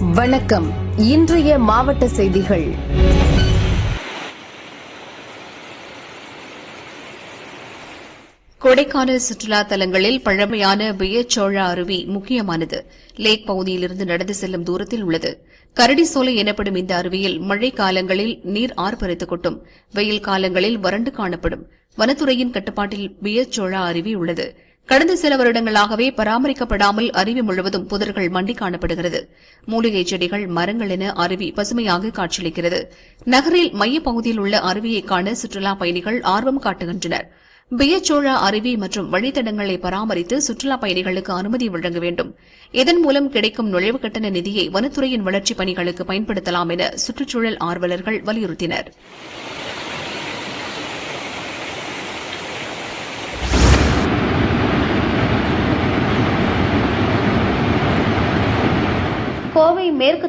வணக்கம். இன்றைய மாவட்ட செய்திகள். கொடைக்கானல் சுற்றுலா தலங்களில் பழமையான வியச்சோழா அருவி முக்கியமானது. லேக் பகுதியிலிருந்து நடந்து செல்லும் தூரத்தில் உள்ளது. கரடி சோலை எனப்படும் இந்த அருவியில் மழை காலங்களில் நீர் ஆர்ப்பரித்து கொட்டும். வெயில் காலங்களில் வறண்டு காணப்படும். வனத்துறையின் கட்டுப்பாட்டில் வியச்சோழா அருவி உள்ளது. கடந்த சில வருடங்களாகவே பராமரிக்கப்படாமல் அருவி முழுவதும் புதர்கள் மண்டி காணப்படுகிறது மூலிகை செடிகள் மரங்கள் என அருவி பசுமையாக காட்சியளிக்கிறது. நகரில் மையப்பகுதியில் உள்ள அருவியை காண சுற்றுலாப் பயணிகள் ஆர்வம் காட்டுகின்றனர். பியச்சோழா அருவி மற்றும் வழித்தடங்களை பராமரித்து சுற்றுலாப் பயணிகளுக்கு அனுமதி வழங்க வேண்டும். இதன் மூலம் கிடைக்கும் நுழைவு கட்டண நிதியை வனத்துறையின் வளர்ச்சிப் பணிகளுக்கு பயன்படுத்தலாம் என சுற்றுச்சூழல் ஆர்வலர்கள் வலியுறுத்தினர்.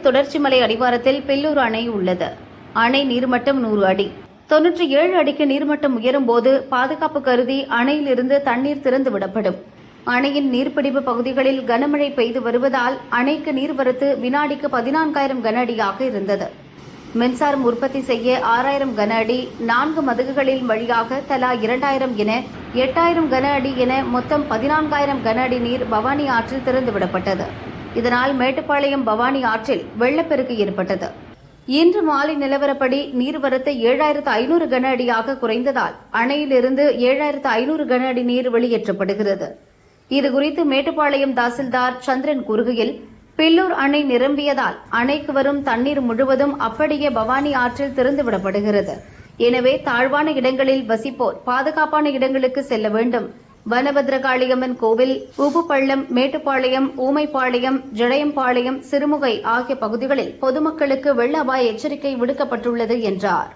தொடர்ச்சி மலை அடிவாரத்தில் பில்லூர் அணை உள்ளது. அணை நீர்மட்டம் நூறு அடி. தொன்னூற்றி ஏழு அடிக்கு நீர்மட்டம் உயரும் போது பாதுகாப்பு கருதி அணையிலிருந்து தண்ணீர் திறந்து விடப்படும். அணையின் நீர்பிடிப்பு பகுதிகளில் கனமழை பெய்து வருவதால் அணைக்கு நீர்வரத்து வினாடிக்கு பதினான்காயிரம் கன அடியாக இருந்தது. மின்சாரம் உற்பத்தி செய்ய ஆறாயிரம் கன அடி நான்கு மதகுகளின் வழியாக தலா இரண்டாயிரம் என எட்டாயிரம் கன அடி என மொத்தம் பதினான்காயிரம் கன அடி நீர் பவானி ஆற்றில் திறந்துவிடப்பட்டது இதனால் மேட்டுப்பாளையம் பவானி ஆற்றில் வெள்ளப்பெருக்கு ஏற்பட்டது. இன்று மாலை நிலவரப்படி நீர்வரத்து ஏழாயிரத்து ஐநூறு கன அடியாக குறைந்ததால் அணையிலிருந்து ஏழாயிரத்து ஐநூறு கன அடி நீர் வெளியேற்றப்படுகிறது. இதுகுறித்து மேட்டுப்பாளையம் தாசில்தார் சந்திரன் கூறுகையில் பில்லூர் அணை நிரம்பியதால் அணைக்கு வரும் தண்ணீர் முழுவதும் அப்படியே பவானி ஆற்றில் திறந்துவிடப்படுகிறது. எனவே தாழ்வான இடங்களில் வசிப்போர் பாதுகாப்பான இடங்களுக்கு செல்ல வேண்டும். வனபத்ரகாளியம்மன் கோவில் உப்புப்பள்ளம் மேட்டுப்பாளையம் ஊமைப்பாளையம் ஜடையம்பாளையம் சிறுமுகை ஆகிய பகுதிகளில் பொதுமக்களுக்கு வெள்ள அபாய எச்சரிக்கை விடுக்கப்பட்டுள்ளது என்றார்.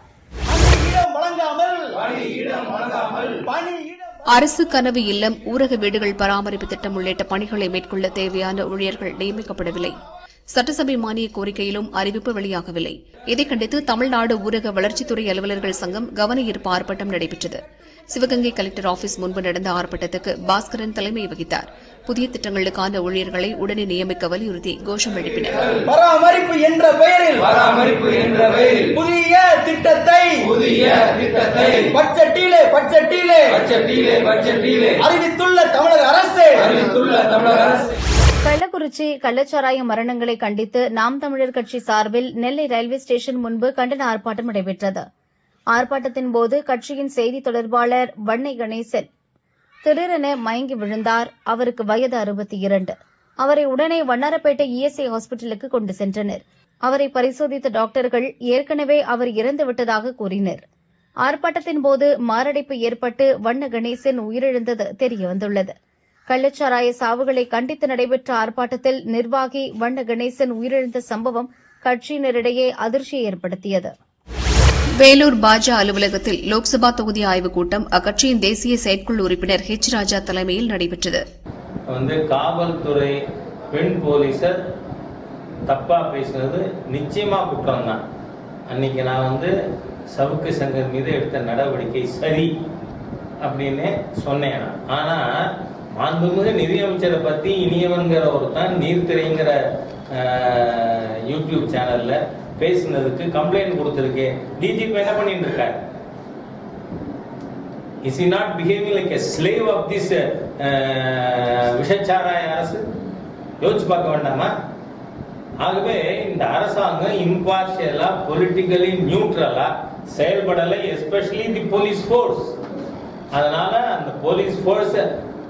அரசு கனவு இல்லம் ஊரக வீடுகள் பராமரிப்பு திட்டம் உள்ளிட்ட பணிகளை மேற்கொள்ள தேவையான ஊழியர்கள் நியமிக்கப்படவில்லை. சட்டசபை மானிய கோரிக்கையிலும் அறிவிப்பு வெளியாகவில்லை. இதை கண்டித்து தமிழ்நாடு ஊரக வளர்ச்சித்துறை அலுவலர்கள் சங்கம் கவன ஈர்ப்பு ஆர்ப்பாட்டம் நடைபெற்றது. சிவகங்கை கலெக்டர் ஆபீஸ் முன்பு நடந்த ஆர்ப்பாட்டத்துக்கு பாஸ்கரன் தலைமை வகித்தார். புதிய திட்டங்களுக்கான ஊழியர்களை உடனே நியமிக்க வலியுறுத்தி கோஷம் எழுப்பினர். பராமரிப்பு என்ற பெயரில் பராமரிப்பு என்ற பெயரில் புதிய திட்டத்தை புதிய திட்டத்தை பட்ஜெட்டிலே பட்ஜெட்டிலே பட்ஜெட்டிலே பட்ஜெட்டிலே அறிவித்துள்ள தமிழக அரசு அறிவித்துள்ள தமிழக அரசு. கள்ளக்குறிச்சி கள்ளச்சாராய மரணங்களை கண்டித்து நாம் தமிழர் கட்சி சார்பில் நெல்லை ரயில்வே ஸ்டேஷன் முன்பு கண்டன ஆர்ப்பாட்டம் நடைபெற்றது. ஆர்ப்பாட்டத்தின் போது கட்சியின் செய்தி தொடர்பாளர் வண்ணை கணேசன் திடீரென மயங்கி விழுந்தார். அவருக்கு வயது அறுபத்தி இரண்டு. அவரை உடனே வண்ணாரப்பேட்டை இஎஸ்ஐ ஹாஸ்பிட்டலுக்கு கொண்டு சென்றனர். அவரை பரிசோதித்த டாக்டர்கள் ஏற்கனவே அவர் இறந்து விட்டதாக கூறினர். ஆர்ப்பாட்டத்தின் போது மாரடைப்பு ஏற்பட்டு வண்ண கணேசன் உயிரிழந்தது தெரியவந்துள்ளது. கள்ளச்சாராய சாவுகளை கண்டித்து நடைபெற்ற ஆர்ப்பாட்டத்தில் நிர்வாகி வண்ண கணேசன் உயிரிழந்த சம்பவம் கட்சியினரிடையே அதிர்ச்சியை ஏற்படுத்தியது. வேலூர் பாஜ அலுவலகத்தில் லோக்சபா தொகுதி ஆய்வுக் கூட்டம் அக்கட்சியின் தேசிய செயற்குழு உறுப்பினர் ஹெச் ராஜா தலைமையில் நடைபெற்றது. வந்து காவல்துறை பெண் போலீஸர் தப்பா பேசுனது நிச்சயமா குற்றம் தான் அன்னைக்கு நான் வந்து சவுக்கு சங்கர் மீது எடுத்த நடவடிக்கை சரி அப்படின்னு சொன்னேன். ஆனா மாண்புமிகு நிதியமைச்சரை பத்தி இனியவன்கிற ஒருத்தன் நீர்த்திரைங்கிற யூடியூப் சேனல்ல பேசுனதுக்கு கம்ப்ளைண்ட் கொடுத்துருக்கு டிஜிபி என்ன பண்ணிட்டு இருக்காரு is he not behaving like a slave of this விஷச்சாராய அரசு? யோசிச்சு பார்க்க வேண்டாமா? ஆகவே இந்த அரசாங்கம் இம்பார்ஷியலா பொலிட்டிக்கலி நியூட்ரலா செயல்படலை எஸ்பெஷலி தி போலீஸ் ஃபோர்ஸ் அதனால அந்த போலீஸ் ஃபோர்ஸ்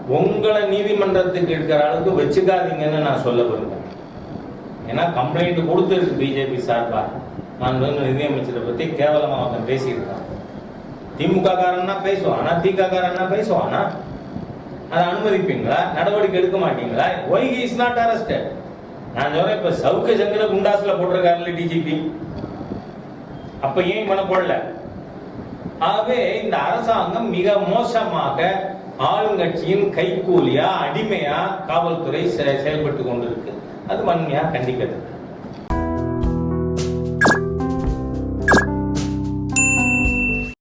உங்களை நீதிமன்றத்துக்கு எடுக்கிற அளவுக்கு வச்சுக்காதீங்கன்னு நான் சொல்ல விரும்புறேன். ஏன்னா கம்ப்ளைண்ட் கொடுத்துருக்கு பிஜேபி சார்பா. நான் நிதியமைச்சரை பத்தி கேவலமா அவன் பேசியிருக்கான். திமுக காரன்னா பேசுவான். ஆனா திக காரன்னா பேசுவானா அதை அனுமதிப்பீங்களா? நடவடிக்கை எடுக்க மாட்டீங்களா? ஒய் இஸ் நாட் அரெஸ்டட் நான் சொல்றேன் இப்ப சவுக்க சங்கர குண்டாஸ்ல போட்டிருக்காருல்ல டிஜிபி அப்ப ஏன் இவனை போடல ஆகவே இந்த அரசாங்கம் மிக மோசமாக ஆளுங்கட்சியின் கைக்கூலியா அடிமையா காவல்துறை செ- செயல்பட்டு கொண்டிருக்கு. அது வன்மையா கண்டிக்கிறது